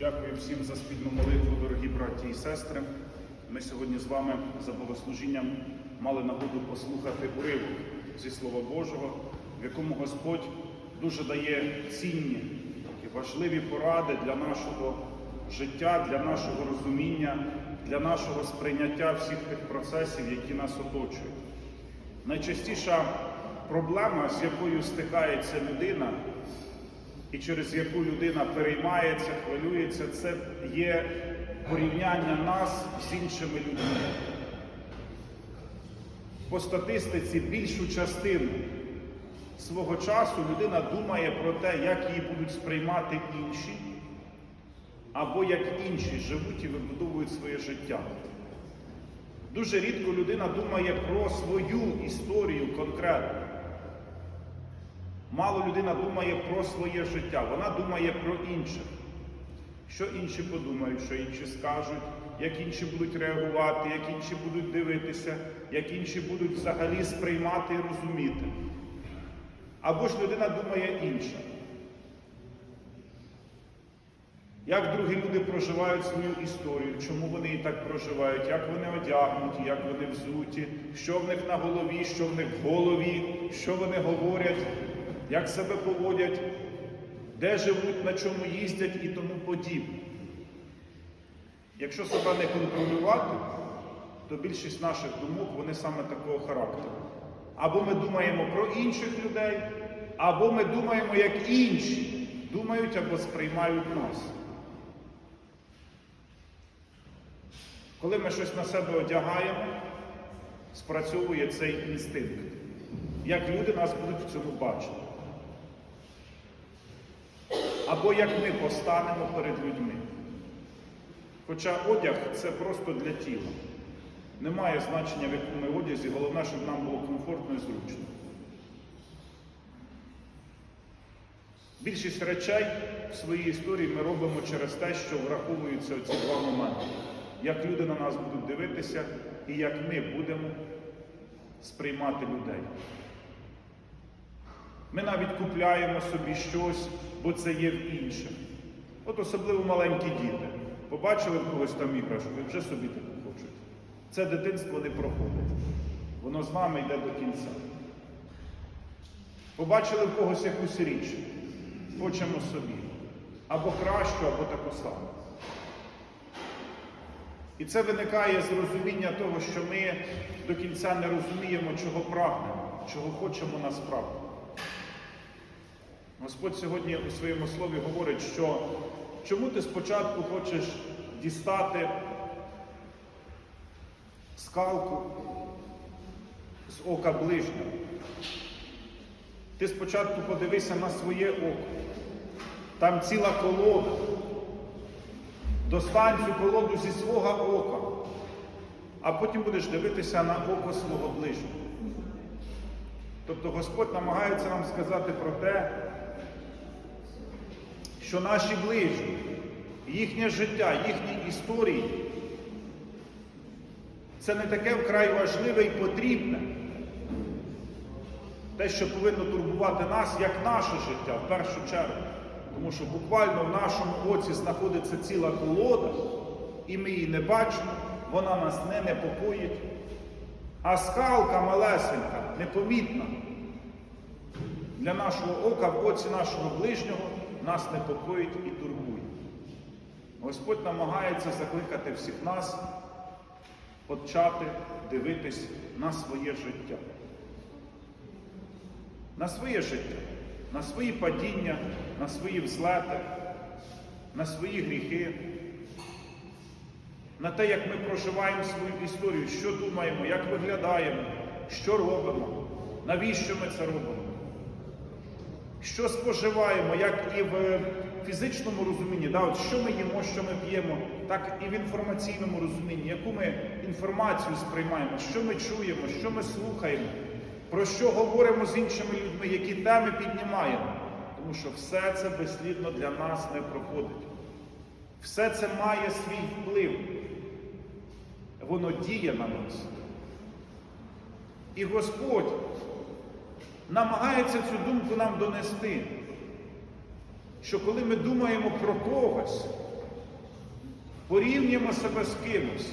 Дякую всім за спільну молитву, дорогі браті і сестри. Ми сьогодні з вами за богослужінням мали нагоду послухати уривок зі Слова Божого, в якому Господь дуже дає цінні і важливі поради для нашого життя, для нашого розуміння, для нашого сприйняття всіх тих процесів, які нас оточують. Найчастіша проблема, з якою стикається людина, і через яку людина переймається, хвилюється, це є порівняння нас з іншими людьми. По статистиці більшу частину свого часу людина думає про те, як її будуть сприймати інші, або як інші живуть і вибудовують своє життя. Дуже рідко людина думає про свою історію конкретно. Мало людина думає про своє життя, вона думає про інших. Що інші подумають, що інші скажуть, як інші будуть реагувати, як інші будуть дивитися, як інші будуть взагалі сприймати і розуміти. Або ж людина думає інше. Як другі люди проживають свою історію, чому вони її так проживають, як вони одягнуті, як вони взуті, що в них на голові, що в них в голові, що вони говорять, як себе поводять, де живуть, на чому їздять і тому подібне. Якщо себе не контролювати, то більшість наших думок вони саме такого характеру. Або ми думаємо про інших людей, або ми думаємо, як інші думають або сприймають нас. Коли ми щось на себе одягаємо, спрацьовує цей інстинкт. Як люди нас будуть в цьому бачити. Або як ми постанемо перед людьми. Хоча одяг це просто для тіла. Немає значення, в якому ми одязі, головне, щоб нам було комфортно і зручно. Більшість речей в своїй історії ми робимо через те, що враховуються ці два моменти. Як люди на нас будуть дивитися і як ми будемо сприймати людей. Ми навіть купляємо собі щось, бо це є в інших. От особливо маленькі діти. Побачили в когось там іграшку і вже собі таку хочуть. Це дитинство не проходить. Воно з нами йде до кінця. Побачили в когось якусь річ, хочемо собі. Або кращу, або таку саму. І це виникає з розуміння того, що ми до кінця не розуміємо, чого прагнемо, чого хочемо насправді. Господь сьогодні у своєму слові говорить, що чому ти спочатку хочеш дістати скалку з ока ближнього. Ти спочатку подивися на своє око. Там ціла колода. Достань цю колоду зі свого ока, а потім будеш дивитися на око свого ближнього. Тобто Господь намагається нам сказати про те, що наші ближні, їхнє життя, їхні історії це не таке вкрай важливе і потрібне. Те, що повинно турбувати нас, як наше життя в першу чергу. Тому що буквально в нашому оці знаходиться ціла колода, і ми її не бачимо, вона нас не непокоїть. А скалка малесенька, непомітна для нашого ока в оці нашого ближнього нас непокоїть і турбує. Господь намагається закликати всіх нас почати дивитись на своє життя. На своє життя, на свої падіння, на свої взлети, на свої гріхи, на те, як ми проживаємо свою історію, що думаємо, як виглядаємо, що робимо, навіщо ми це робимо. Що споживаємо, як і в фізичному розумінні, да, от що ми їмо, що ми п'ємо, так і в інформаційному розумінні, яку ми інформацію сприймаємо, що ми чуємо, що ми слухаємо, про що говоримо з іншими людьми, які теми піднімаємо. Тому що все це безслідно для нас не проходить. Все це має свій вплив. Воно діє на нас. І Господь намагається цю думку нам донести, що коли ми думаємо про когось, порівнюємо себе з кимось.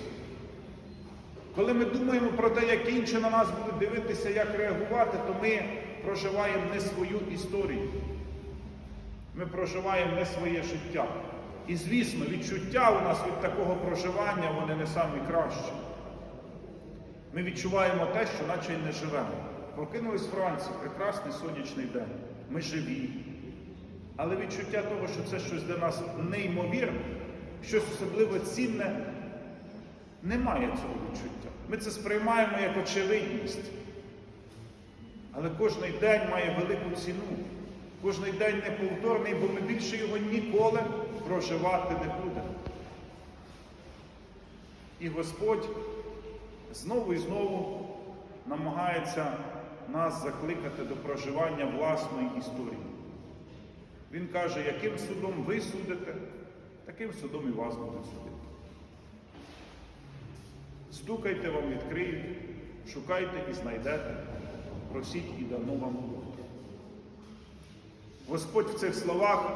Коли ми думаємо про те, як інші на нас будуть дивитися, як реагувати, то ми проживаємо не свою історію. Ми проживаємо не своє життя. І звісно, відчуття у нас від такого проживання вони не самі кращі. Ми відчуваємо те, що наче й не живемо. Прокинулись вранці, прекрасний сонячний день. Ми живі. Але відчуття того, що це щось для нас неймовірне, щось особливо цінне, немає цього відчуття. Ми це сприймаємо як очевидність. Але кожний день має велику ціну. Кожний день неповторний, бо ми більше його ніколи проживати не будемо. І Господь знову і знову намагається нас закликати до проживання власної історії. Він каже, яким судом ви судите, таким судом і вас будуть судити. Стукайте вам відкриють, шукайте і знайдете, просіть і дано вам буде. Господь в цих словах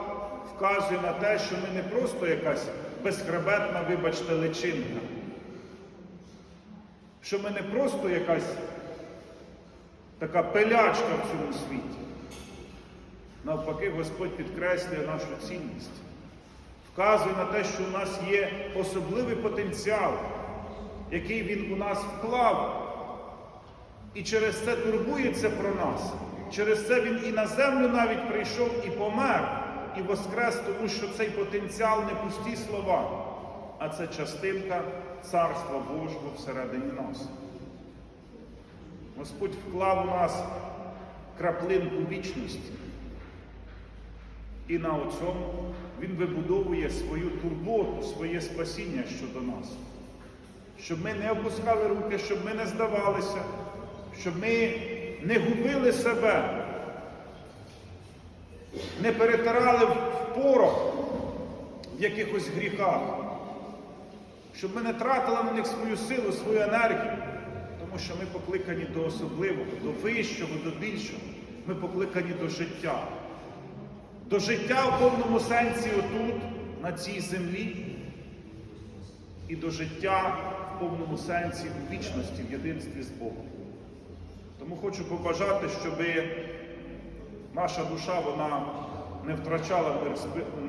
вказує на те, що ми не просто якась безхребетна, вибачте, личинка, що ми не просто якась така пелячка в цьому світі. Навпаки, Господь підкреслює нашу цінність, вказує на те, що у нас є особливий потенціал, який Він у нас вклав, і через це турбується про нас. Через це Він і на землю навіть прийшов і помер, і воскрес, тому що цей потенціал не пусті слова, а це частинка Царства Божого всередині нас. Господь вклав у нас краплинку вічності. І на цьому Він вибудовує свою турботу, своє спасіння щодо нас. Щоб ми не опускали руки, щоб ми не здавалися, щоб ми не губили себе, не перетирали в порох в якихось гріхах, щоб ми не тратили на них свою силу, свою енергію, тому що ми покликані до особливого, до вищого, до більшого. Ми покликані до життя. До життя в повному сенсі отут, на цій землі, і до життя в повному сенсі у вічності, в єдинстві з Богом. Тому хочу побажати, щоб наша душа вона не втрачала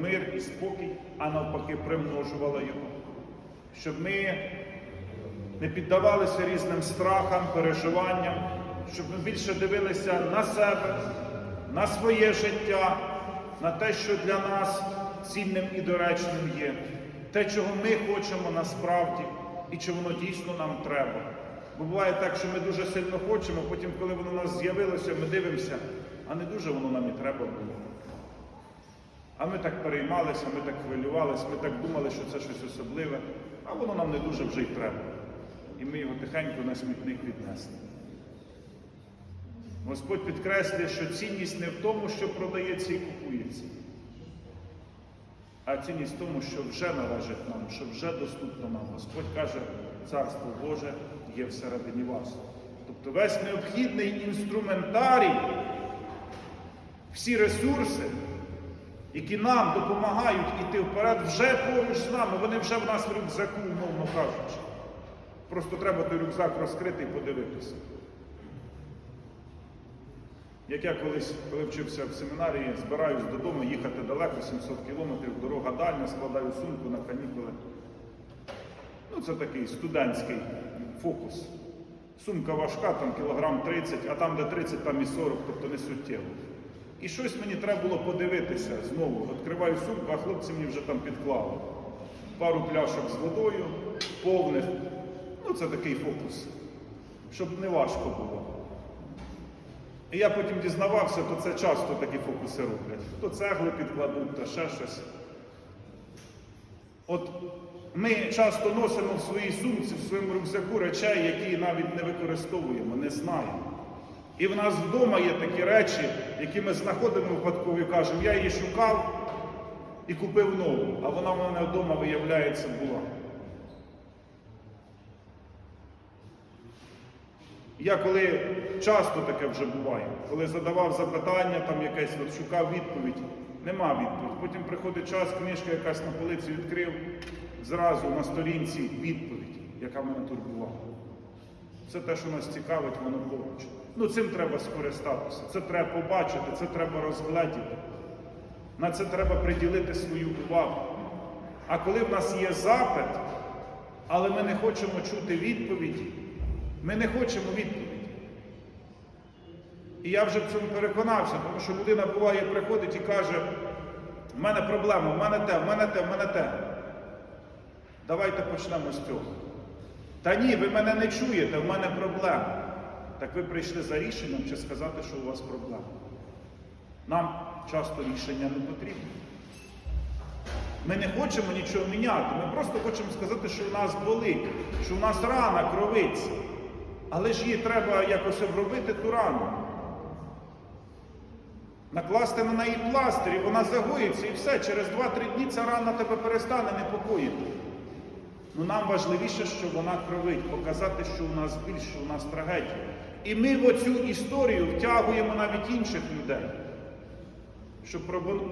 мир, і спокій, а навпаки примножувала його. Щоб ми не піддавалися різним страхам, переживанням, щоб ми більше дивилися на себе, на своє життя, на те, що для нас цінним і доречним є, те, чого ми хочемо насправді, і чи воно дійсно нам треба. Бо буває так, що ми дуже сильно хочемо, потім, коли воно у нас з'явилося, ми дивимося, а не дуже воно нам і треба було. А ми так переймалися, ми так хвилювалися, ми так думали, що це щось особливе, а воно нам не дуже вже й треба. І ми його тихенько на смітник віднесли. Господь підкреслює, що цінність не в тому, що продається і купується, а цінність в тому, що вже належить нам, що вже доступно нам. Господь каже, Царство Боже є всередині вас. Тобто весь необхідний інструментарій, всі ресурси, які нам допомагають іти вперед, вже поруч з нами, вони вже в нас в рюкзаку, умовно кажучи. Просто треба той рюкзак розкрити і подивитися. Як я колись, коли вчився в семінарії, збираюсь додому, їхати далеко, 700 кілометрів, дорога дальня, складаю сумку на канікули. Ну, це такий студентський фокус. Сумка важка, там кілограм 30, а там, де 30, там і 40, тобто не суттєво. І щось мені треба було подивитися знову. Відкриваю сумку, а хлопці мені вже там підклали. Пару пляшок з водою, повних. Ну, це такий фокус, щоб не важко було. І я потім дізнавався, то це часто такі фокуси роблять. То цегли підкладуть, то ще щось. От ми часто носимо в своїй сумці, в своєму рюкзаку речей, які навіть не використовуємо, не знаємо. І в нас вдома є такі речі, які ми знаходимо випадково і кажемо, я її шукав і купив нову, а вона в мене вдома, виявляється, була. Я коли часто таке вже буває, коли задавав запитання, там якесь, от шукав відповідь, нема відповіді. Потім приходить час, книжка якась на полиці відкрив, зразу на сторінці відповідь, яка мене турбувала. Це те, що нас цікавить, воно поруч. Ну цим треба скористатися, це треба побачити, це треба розгледіти. На це треба приділити свою увагу. А коли в нас є запит, але ми не хочемо чути відповіді, ми не хочемо відповіді. І я вже в цьому переконався, тому що людина буває, приходить і каже, в мене проблема, в мене те, в мене те, в мене те. Давайте почнемо з цього. Та ні, ви мене не чуєте, в мене проблема. Так ви прийшли за рішенням чи сказати, що у вас проблема. Нам часто рішення не потрібно. Ми не хочемо нічого міняти. Ми просто хочемо сказати, що в нас болить, що в нас рана кровиться. Але ж її треба якось обробити ту рану. Накласти на неї пластир, і вона загоїться, і все. Через 2-3 дні ця рана тебе перестане непокоїти. Ну нам важливіше, що вона кровить, показати, що у нас біль, що у нас трагедія. І ми в оцю історію втягуємо навіть інших людей, щоб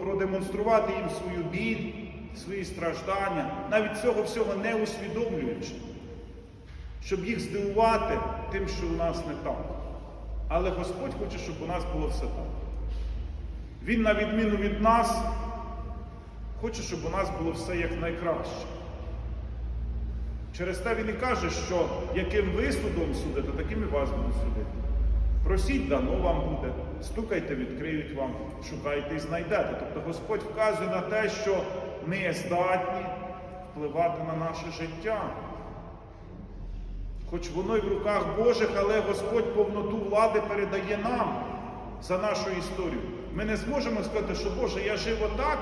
продемонструвати їм свою біль, свої страждання, навіть цього всього не усвідомлюючи, щоб їх здивувати тим, що у нас не так. Але Господь хоче, щоб у нас було все так. Він, на відміну від нас, хоче, щоб у нас було все як найкраще. Через те він і каже, що яким ви судом судите, таким і вас будуть судити. Просіть, дано вам буде, стукайте, відкриють вам, шукайте і знайдете. Тобто Господь вказує на те, що ми здатні впливати на наше життя. Хоч воно й в руках Божих, але Господь повноту влади передає нам за нашу історію. Ми не зможемо сказати, що Боже, я жив отак,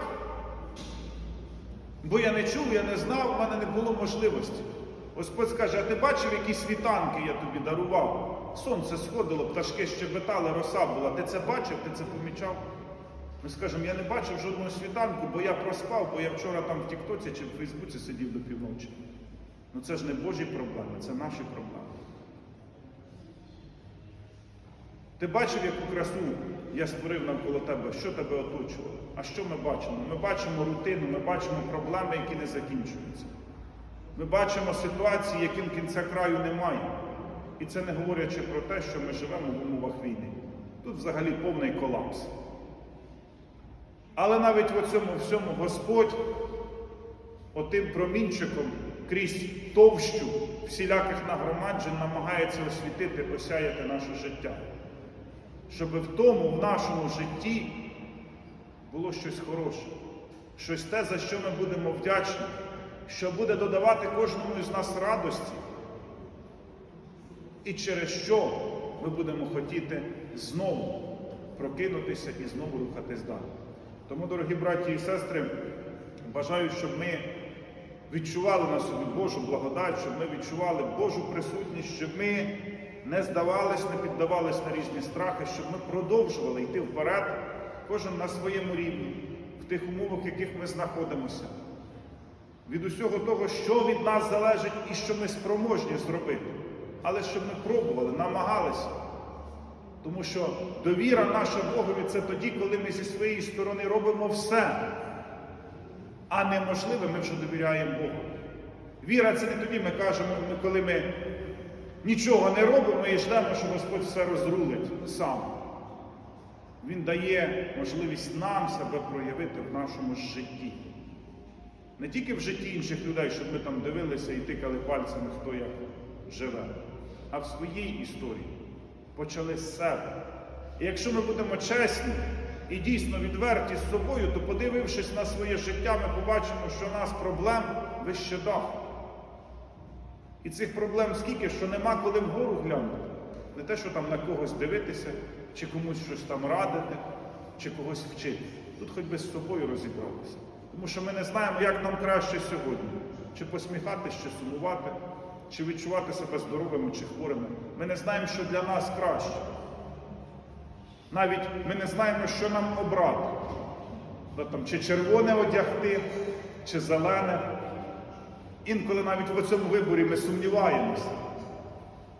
бо я не чув, я не знав, у мене не було можливості. Господь скаже, а ти бачив, які світанки я тобі дарував? Сонце сходило, пташки щебетали, роса була. Ти це бачив, ти це помічав? Ми скажемо, я не бачив жодного світанку, бо я проспав, бо я вчора там в Тіктоці чи в Фейсбуці сидів до півночі. Ну це ж не Божі проблеми, це наші проблеми. Ти бачив, яку красу я створив навколо тебе, що тебе оточувало? А що ми бачимо? Ми бачимо рутину, ми бачимо проблеми, які не закінчуються. Ми бачимо ситуації, яким кінця краю немає. І це не говорячи про те, що ми живемо в умовах війни. Тут взагалі повний колапс. Але навіть в цьому всьому Господь отим промінчиком крізь товщу всіляких нагромаджень намагається освітити, осяяти наше життя. Щоб в тому, в нашому житті було щось хороше, щось те, за що ми будемо вдячні, що буде додавати кожному із нас радості, і через що ми будемо хотіти знову прокинутися і знову рухатись далі. Тому, дорогі браті і сестри, бажаю, щоб ми відчували на собі Божу благодать, щоб ми відчували Божу присутність, щоб ми не здавались, не піддавались на різні страхи, щоб ми продовжували йти вперед, кожен на своєму рівні, в тих умовах, в яких ми знаходимося. Від усього того, що від нас залежить і що ми спроможні зробити. Але щоб ми пробували, намагалися. Тому що довіра наша Богові це тоді, коли ми зі своєї сторони робимо все. А неможливе ми вже довіряємо Богу. Віра це не тоді ми кажемо, коли ми нічого не робимо і ждемо, що Господь все розрулить сам. Він дає можливість нам себе проявити в нашому житті. Не тільки в житті інших людей, щоб ми там дивилися і тикали пальцями, хто як живе, а в своїй історії. Почали з себе. І якщо ми будемо чесні і дійсно відверті з собою, то подивившись на своє життя, ми побачимо, що у нас проблем вище даху. І цих проблем скільки, що нема коли вгору глянути. Не те, що там на когось дивитися, чи комусь щось там радити, чи когось вчити. Тут хоч би з собою розібратися. Тому що ми не знаємо, як нам краще сьогодні. Чи посміхатися, чи сумувати, чи відчувати себе здоровими, чи хворими. Ми не знаємо, що для нас краще. Навіть ми не знаємо, що нам обрати. Та там, Чи червоне одягти, чи зелене. Інколи навіть в цьому виборі ми сумніваємося.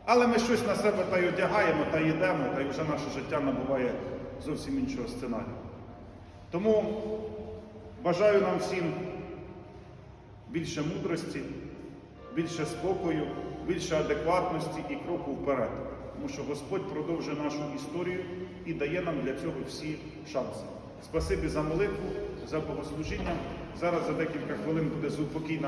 Але ми щось на себе та й одягаємо, та й йдемо, та й вже наше життя набуває зовсім іншого сценарію. Тому бажаю нам всім більше мудрості, більше спокою, більше адекватності і кроку вперед. Тому що Господь продовжує нашу історію і дає нам для цього всі шанси. Спасибі за молитву, за богослужіння. Зараз за декілька хвилин буде заупокійна